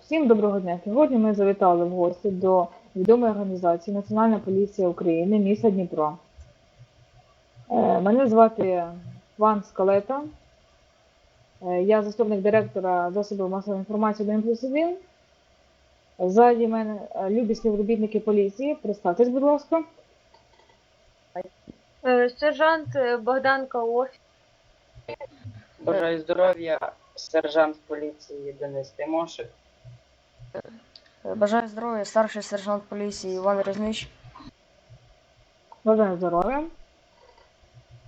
Всім доброго дня. Сьогодні ми завітали в гості до відомої організації Національна поліція України міста Дніпро. Е, Мене звати Ван Скалета. Е, Я заступник директора засобів масової інформації 1 плюс 1. Ззаді мене е, любі співробітники поліції. Представтесь, будь ласка. Сержант е, Богдан Каоф. Бажаю здоров'я, сержант поліції Денис Тимошик. Бажаю здоров'я, старший сержант поліції Іван Резнич. Бажаю здоров'я.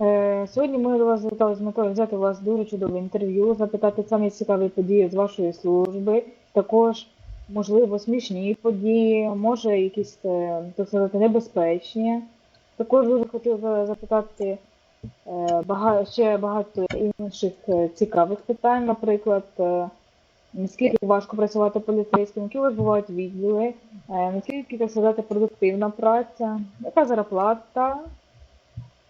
Е, Сьогодні ми до вас завітали з метою взяти у вас дуже чудове інтерв'ю, запитати самі цікаві події з вашої служби, також, можливо, смішні події, може якісь, е, так сказати, небезпечні. Також дуже хотіла запитати е, бага- ще багато інших е, цікавих питань, наприклад, е, наскільки важко працювати поліцейським, які бувають відділи, наскільки, так сказати, продуктивна праця, яка зарплата.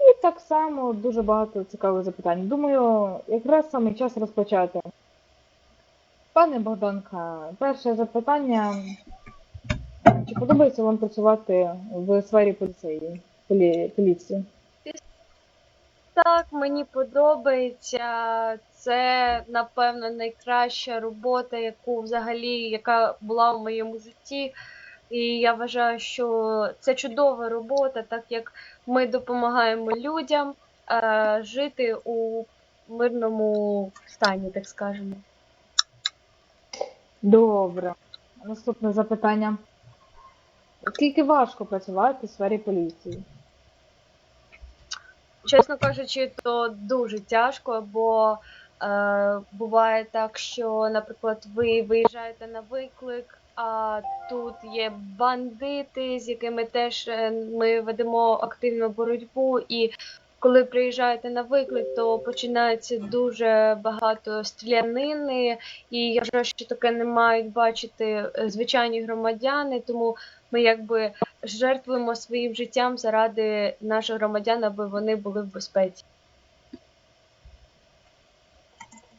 І так само дуже багато цікавих запитань. Думаю, якраз саме час розпочати. Пане Богданка, перше запитання. Чи подобається вам працювати в сфері поліції? Полі... поліції? Так, мені подобається. Це, напевно, найкраща робота, яку взагалі, яка була в моєму житті. І я вважаю, що це чудова робота, так як ми допомагаємо людям е, жити у мирному стані, так скажемо. Добре. Наступне запитання. Скільки важко працювати в сфері поліції? Чесно кажучи, то дуже тяжко, бо е, буває так, що, наприклад, ви виїжджаєте на виклик, а тут є бандити, з якими теж е, ми ведемо активну боротьбу. І коли приїжджаєте на виклик, то починається дуже багато стрілянини, і я вважаю, що таке не мають бачити е, звичайні громадяни, тому ми якби жертвуємо своїм життям заради наших громадян, аби вони були в безпеці.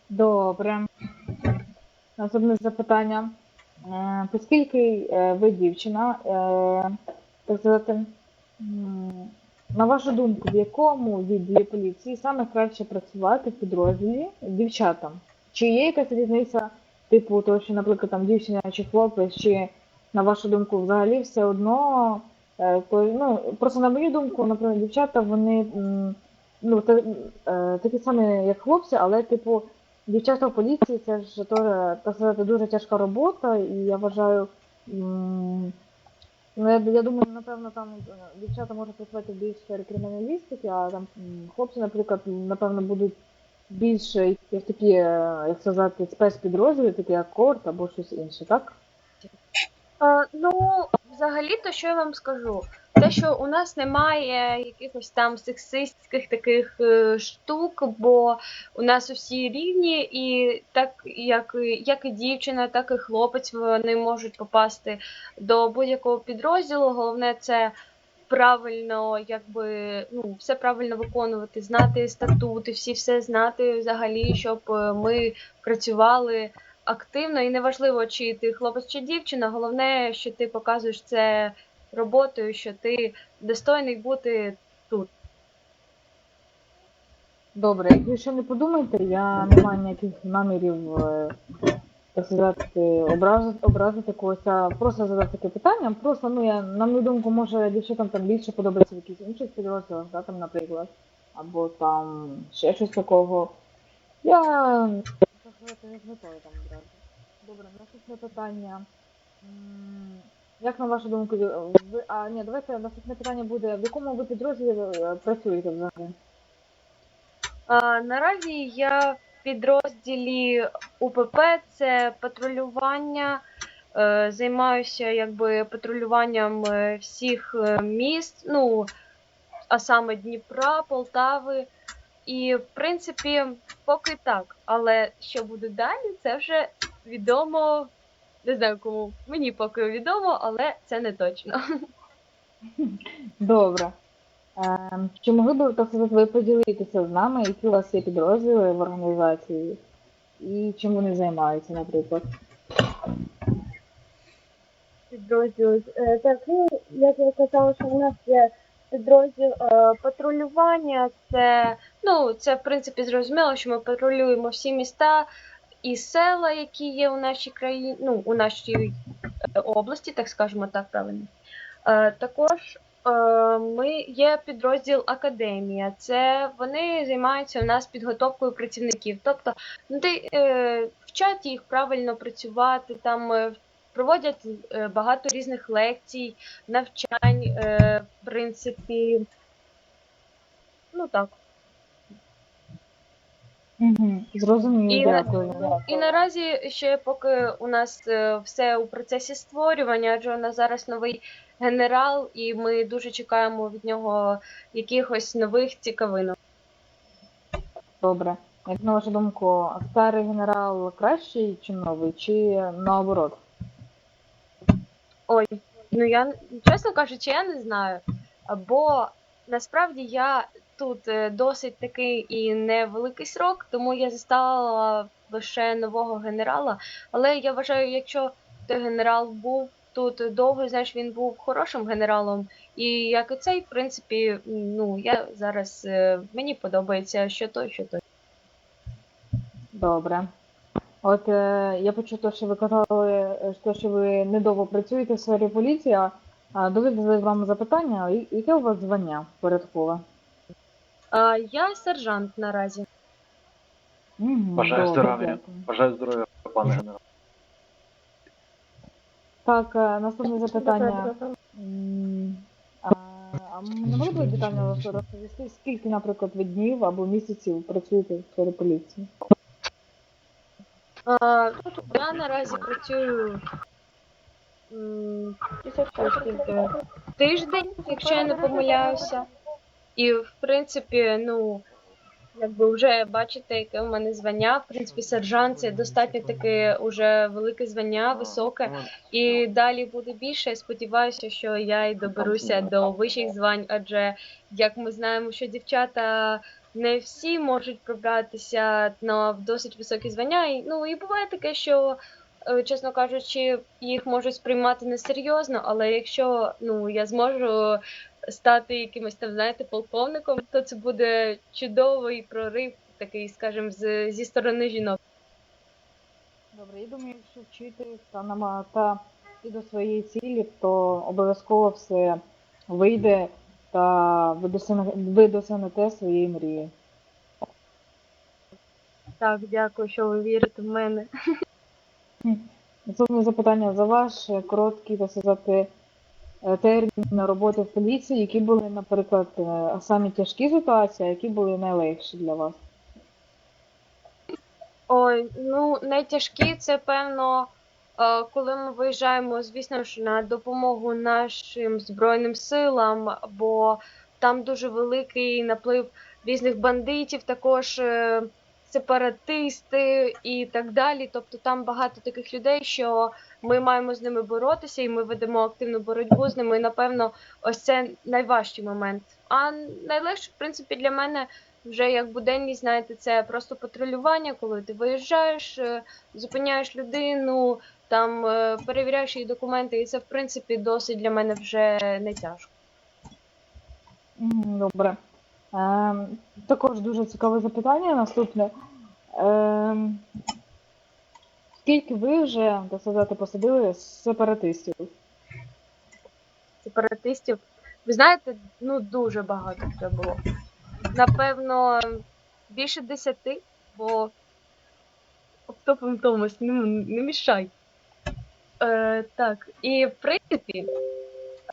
Добре. Наступне запитання. Е, Оскільки е, ви дівчина, е, так сказати, на вашу думку, в якому відділі поліції саме краще працювати в підрозділі дівчатам? Чи є якась різниця, типу, того, що, наприклад, там дівчина чи хлопець, чи на вашу думку, взагалі все одно, е, ну, просто на мою думку, наприклад, дівчата, вони ну, е, такі самі, як хлопці, але, типу, Дівчата в поліції це ж теж, так сказати, дуже тяжка робота, і я вважаю, ну, я, я думаю, напевно, там е, дівчата можуть працювати більш сфері криміналістики, а там хлопці, наприклад, напевно, будуть більше в такі, як сказати, спецпідрозділи, такі як корт або щось інше, так? А, ну, взагалі-то що я вам скажу? Те, що у нас немає якихось там сексистських таких е, штук, бо у нас усі рівні, і так як, як і дівчина, так і хлопець вони можуть попасти до будь-якого підрозділу. Головне це правильно, якби ну, все правильно виконувати, знати статути, всі все знати взагалі, щоб е, ми працювали активно і неважливо, чи ти хлопець чи дівчина, головне, що ти показуєш це роботою, що ти достойний бути тут. Добре, якщо не подумаєте, я не маю ніяких намірів, е, так сказати, образити, образити когось, а просто задати таке питання. Просто, ну, я, на мою думку, може дівчатам там більше подобається в якихось інших підрозділах, да, там, наприклад, або там ще щось такого. Я, сказати, не з метою там образити. Добре, наступне питання. Як на вашу думку, ви, а ні, давайте наступне питання буде, в якому ви підрозділі е, працюєте взагалі? А, наразі я в підрозділі УПП це патрулювання. Е, займаюся якби патрулюванням е, всіх е, міст, ну а саме Дніпра, Полтави. І в принципі, поки так. Але що буде далі, це вже відомо. Не знаю кому. Мені поки відомо, але це не точно. Добре. Е, Чи могли б так ви поділитися з нами, які у вас є підрозділи в організації і чим вони займаються, наприклад? підрозділ. Е, Так, ну, як я казала, що у нас є підрозділ е, патрулювання. Це, ну, це в принципі зрозуміло, що ми патрулюємо всі міста і села, які є у нашій країні, ну, у нашій е, області, так скажемо так правильно. Е, Також ми є підрозділ Академія. Це вони займаються у нас підготовкою працівників. Тобто ну, ти, вчать їх правильно працювати, там проводять е, багато різних лекцій, навчань, е, в принципі. Ну так. Угу. Зрозуміло, І, дякую. і наразі ще поки у нас е, все у процесі створювання, адже у нас зараз новий генерал, і ми дуже чекаємо від нього якихось нових цікавинок. Добре. Як на вашу думку, старий генерал кращий чи новий, чи наоборот? Ой, ну я чесно кажучи, я не знаю. Бо насправді я тут е, досить такий і невеликий срок, тому я застала лише нового генерала. Але я вважаю, якщо той генерал був тут довго, знаєш, він був хорошим генералом. І як і цей, в принципі, ну я зараз е, мені подобається що той, що той. Добре. От е, я почув, те, що ви казали, е, що- що ви недовго працюєте в сфері поліції, а- а довідали вам запитання, і- яке у вас звання порядкове? А я сержант наразі. Мгм, Бажаю добре, здоров'я. дякую. Бажаю здоров'я, пане генерал. Так, е, наступне запитання. М, А, а не могли б ви детально розповісти, скільки, наприклад, ви днів або місяців працюєте в сфері поліції? А, я наразі працюю скільки, тиждень, якщо я не помиляюся. І в принципі, ну, якби вже бачите, яке в мене звання. В принципі, сержант це достатньо таке уже велике звання, високе. І далі буде більше. Сподіваюся, що я й доберуся до вищих звань, адже як ми знаємо, що дівчата не всі можуть пробратися на досить високі звання. І, ну і буває таке, що, е, чесно кажучи, їх можуть сприймати несерйозно, але якщо ну я зможу стати якимось там, знаєте, полковником, то це буде чудовий прорив, такий, скажімо, з, зі сторони жінок. Добре, я думаю, якщо вчитись та нама та і до своєї цілі, то обов'язково все вийде та ви досягне- ви досягнете своєї мрії. Так, дякую, що ви вірите в мене. Наступне запитання за ваш е, короткий, так сказати, е, термін роботи в поліції, які були, наприклад, е, самі тяжкі ситуації, а які були найлегші для вас? Ой, ну найтяжкі це певно, коли ми виїжджаємо, звісно ж, на допомогу нашим збройним силам, бо там дуже великий наплив різних бандитів, також е, сепаратисти і так далі. Тобто там багато таких людей, що ми маємо з ними боротися, і ми ведемо активну боротьбу з ними. І, напевно, ось це найважчий момент. А найлегше, в принципі, для мене вже як буденність, знаєте, це просто патрулювання, коли ти виїжджаєш, е, зупиняєш людину, там е, перевіряєш її документи, і це, в принципі, досить для мене вже не тяжко. Мгм, Добре. Ем, також дуже цікаве запитання наступне. Ем, скільки ви вже, так сказати, посадили сепаратистів? Сепаратистів. Ви знаєте, ну дуже багато це було. Напевно, більше десяти, бо Оптопом Томас, ну не мішай. Е, так, і в принципі,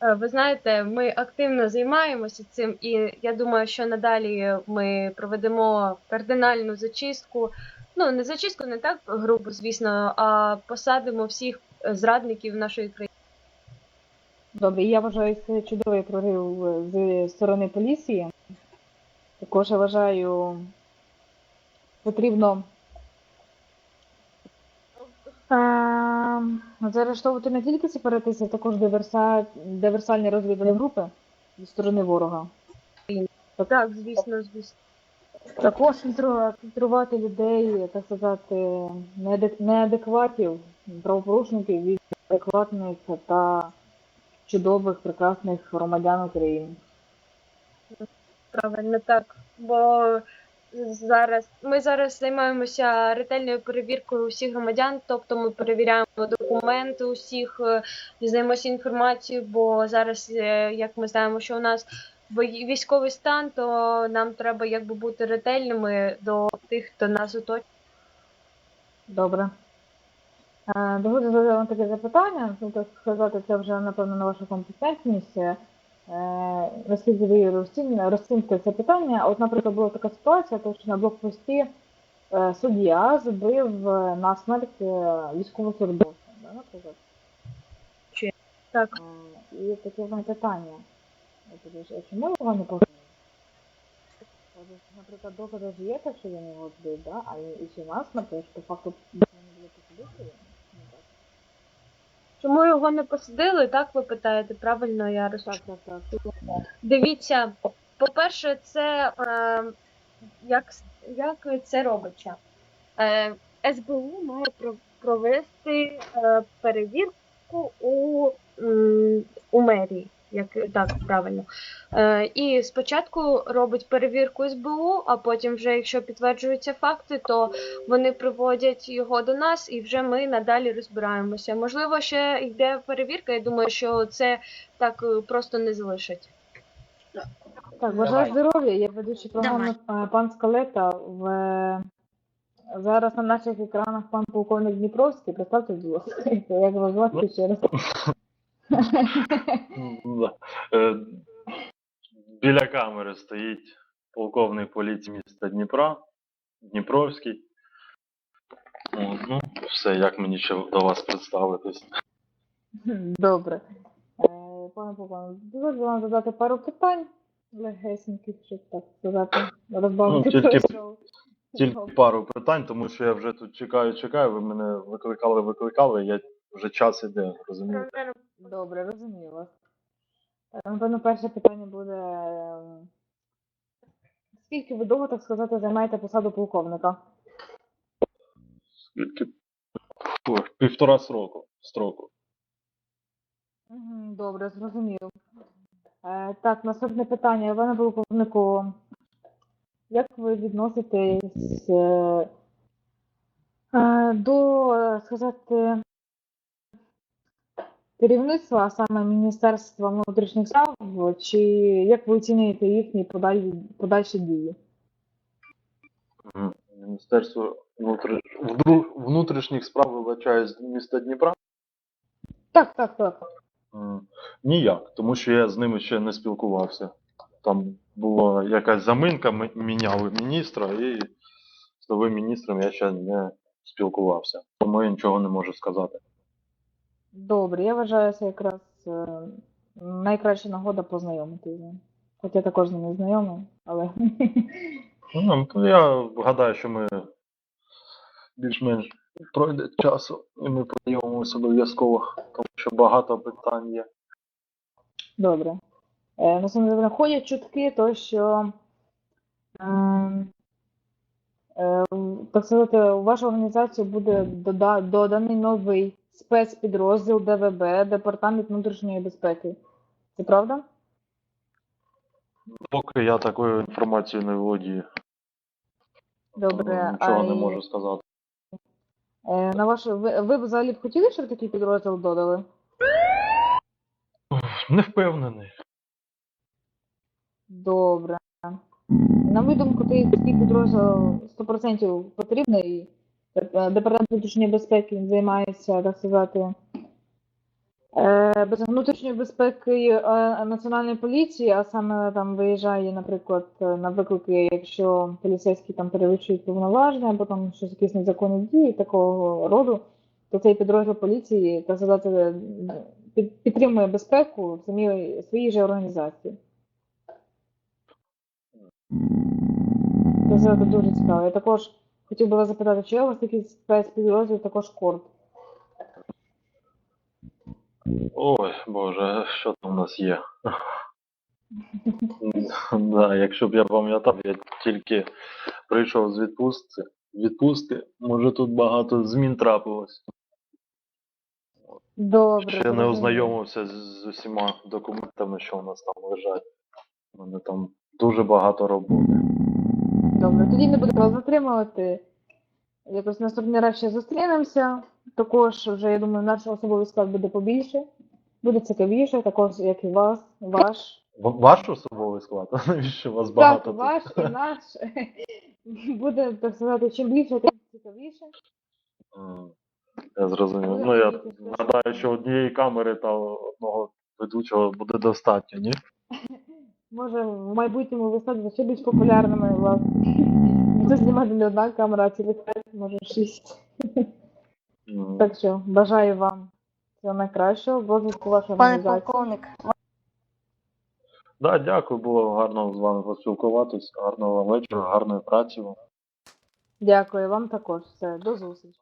е, ви знаєте, ми активно займаємося цим, і я думаю, що надалі ми проведемо кардинальну зачистку. Ну, не зачистку, не так грубо, звісно, а посадимо всіх е, зрадників нашої країни. Добре, я вважаю, це чудовий прорив з сторони поліції. Також я вважаю, потрібно заарештовувати не тільки сепаратистів, а також диверса... диверсальні розвідувальні групи зі сторони ворога. Так, звісно, звісно. Також фільтрувати людей, так сказати, неадек- неадекватів, правопорушників від адекватних та чудових, прекрасних громадян України. Правильно так. Бо зараз ми зараз займаємося ретельною перевіркою усіх громадян, тобто ми перевіряємо документи усіх, е, дізнаємося інформацію, бо зараз, е, як ми знаємо, що у нас військовий стан, то нам треба якби бути ретельними до тих, хто нас оточує. Добре. Е, Дозвольте таке запитання. Ну, так сказати, це вже, напевно, на вашу компетентність. Наскільки ви розцін- це питання? От, наприклад, була така ситуація, то що на блокпості е, суддя збив е, насмерть е, військовослужбовця, да, наприклад. Чи? Так. І таке в мене питання. Чому його не повинні? Наприклад, докази ж є, що він його збив, да? а і і чи нас, наприклад, по факту повинні були посадити його? Ну, так. Чому його не посадили? Так ви питаєте, правильно я розумію. Так, так, так. Дивіться, по-перше, це е, як, як це робиться? Е, СБУ має про- провести е, перевірку у, у мерії, як так правильно. Е, і спочатку робить перевірку СБУ, а потім, вже якщо підтверджуються факти, то вони приводять його до нас, і вже ми надалі розбираємося. Можливо, ще йде перевірка. Я думаю, що це так е, просто не залишать. Так, бажаю здоров'я. Я ведучий програми е, пан Скалета. В... е, Зараз на наших екранах пан полковник Дніпровський. Представте, будь ласка, як вас звати ще раз. Е, Біля камери стоїть полковник поліції міста Дніпра, Дніпровський. От, ну, все, як мені ще до вас представитись. Добре. Е, Пане полковник, дозвольте вам задати пару питань легесеньких, щоб так сказати, розбавити Ну, тільки- Тільки пару питань, тому що я вже тут чекаю, чекаю, ви мене викликали, викликали, я вже час іде, розумієте? Добре, розумію вас. Е, Напевно, перше питання буде. ем, Скільки ви довго, так сказати, займаєте посаду полковника? Скільки? Півтора сроку. строку. Добре, зрозумів. Е, так, наступне питання. Івана полковнику. Як ви відноситесь е, до, сказати, керівництва, а саме Міністерства внутрішніх справ, чи як ви оцінюєте їхні подалі, подальші дії? Міністерство внутрішніх справ вибачаю з міста Дніпра. Так, так, так. Ніяк, тому що я з ними ще не спілкувався. Там була якась заминка, ми міняли міністра, і з новим міністром я ще не спілкувався. Тому я нічого не можу сказати. Добре, я вважаю це якраз е, найкраща нагода познайомитися з ним. Хоч я також з ним не знайомий, але Ну, ну, я гадаю, що ми більш-менш пройде часу, і ми познайомимося обов'язково, тому що багато питань є. добре. Е, Наступне ходять чутки, то що е, е, так сказати, у вашу організацію буде дода- доданий новий спецпідрозділ ДВБ, Департамент внутрішньої безпеки. Це правда? Поки я такою інформацією не володію, Добре. нічого не й, можу сказати. Е, на вашу, ви, ви б взагалі б хотіли, щоб такий підрозділ додали? Не впевнений. Добре. На мою думку, ти- такий підрозділ 100% потрібний. Е, Департамент внутрішньої безпеки він займається, так сказати, е, без внутрішньої безпеки е, національної поліції, а саме там виїжджає, наприклад, на виклики, якщо поліцейські там перевищують повноваження, або там щось якісь незаконні дії такого роду, то цей підрозділ поліції, так сказати, підтримує безпеку в самій своїй же організації. Це дуже цікаво. Я також хотів би вас запитати, чи є у вас такий спецпідрозділ, також корт? Ой, Боже, що там у нас є? да, якщо б я пам'ятав, я тільки прийшов з відпустки. Відпустки, може тут багато змін трапилось. Добре. Ще не ознайомився з, з усіма документами, що у нас там лежать. У мене там дуже багато роботи. Добре, тоді не буду вас затримувати. Якось наступний раз ще зустрінемося. Також вже, я думаю, наш особовий склад буде побільше. Буде цікавіше, також як і вас, ваш. Ваш особовий склад? Навіщо вас багато? Так, ваш і наш. Буде, так сказати, чим більше, тим цікавіше. Я зрозумів. Ну, я гадаю, що однієї камери та одного ведучого буде достатньо, ні? Може, в майбутньому ви станете ще більш популярними у вас. Буде знімати не одна камера, а цілих п'ять, може шість. М. Так що бажаю вам всього найкращого, в розвитку вашої Пане організації. полковник, Да, дякую, було гарно з вами поспілкуватись. Гарного вам вечора, гарної праці вам. Дякую вам також. Все, до зустрічі.